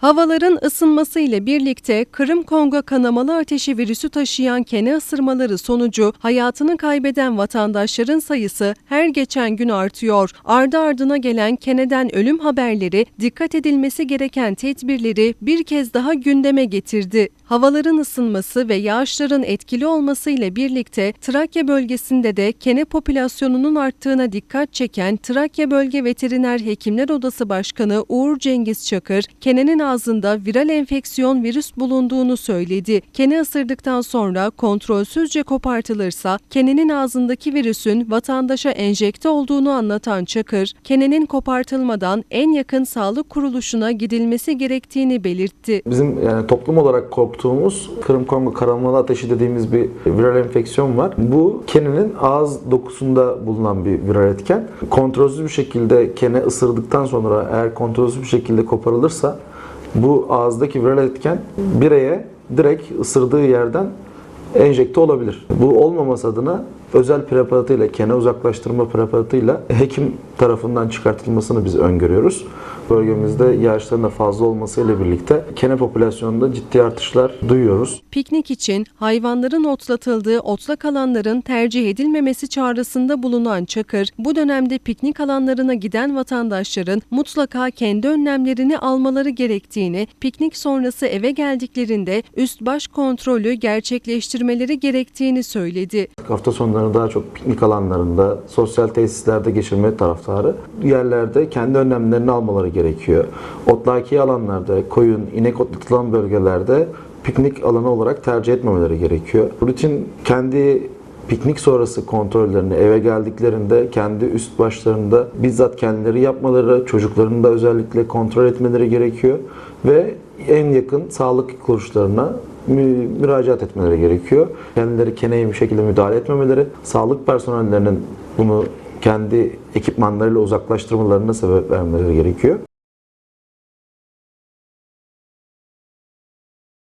Havaların ısınması ile birlikte Kırım Kongo kanamalı ateşi virüsü taşıyan kene ısırmaları sonucu hayatını kaybeden vatandaşların sayısı her geçen gün artıyor. Ardı ardına gelen keneden ölüm haberleri dikkat edilmesi gereken tedbirleri bir kez daha gündeme getirdi. Havaların ısınması ve yağışların etkili olması ile birlikte Trakya bölgesinde de kene popülasyonunun arttığına dikkat çeken Trakya Bölge Veteriner Hekimler Odası Başkanı Uğur Cengiz Çakır, kenenin ağzında viral enfeksiyon virüs bulunduğunu söyledi. Kene ısırdıktan sonra kontrolsüzce kopartılırsa kenenin ağzındaki virüsün vatandaşa enjekte olduğunu anlatan Çakır, kenenin kopartılmadan en yakın sağlık kuruluşuna gidilmesi gerektiğini belirtti. Bizim yani toplum olarak korktuğumuz Kırım Kongo karamalı ateşi dediğimiz bir viral enfeksiyon var. Bu kenenin ağız dokusunda bulunan bir viral etken. Kontrolsüz bir şekilde kene ısırdıktan sonra eğer kontrolsüz bir şekilde koparılırsa bu ağızdaki viral etken bireye direkt ısırdığı yerden enjekte olabilir. Bu olmaması adına özel preparatıyla, kene uzaklaştırma preparatıyla hekim tarafından çıkartılmasını biz öngörüyoruz. Bölgemizde yağışların da fazla olmasıyla birlikte kene popülasyonunda ciddi artışlar duyuyoruz. Piknik için hayvanların otlatıldığı otlak alanların tercih edilmemesi çağrısında bulunan Çakır, bu dönemde piknik alanlarına giden vatandaşların mutlaka kendi önlemlerini almaları gerektiğini, piknik sonrası eve geldiklerinde üst baş kontrolü gerçekleştirmeleri gerektiğini söyledi. Hafta sonları daha çok piknik alanlarında, sosyal tesislerde geçirme taraftarı yerlerde kendi önlemlerini almaları gerekiyor. Otlaki alanlarda, koyun, inek otlatılan bölgelerde piknik alanı olarak tercih etmemeleri gerekiyor. Rutin kendi piknik sonrası kontrollerini eve geldiklerinde kendi üst başlarında bizzat kendileri yapmaları, çocuklarını da özellikle kontrol etmeleri gerekiyor ve en yakın sağlık kuruluşlarına mü- müracaat etmeleri gerekiyor. Kendileri keneye bir şekilde müdahale etmemeleri, sağlık personellerinin bunu kendi ekipmanlarıyla uzaklaştırmalarına sebep vermeleri gerekiyor.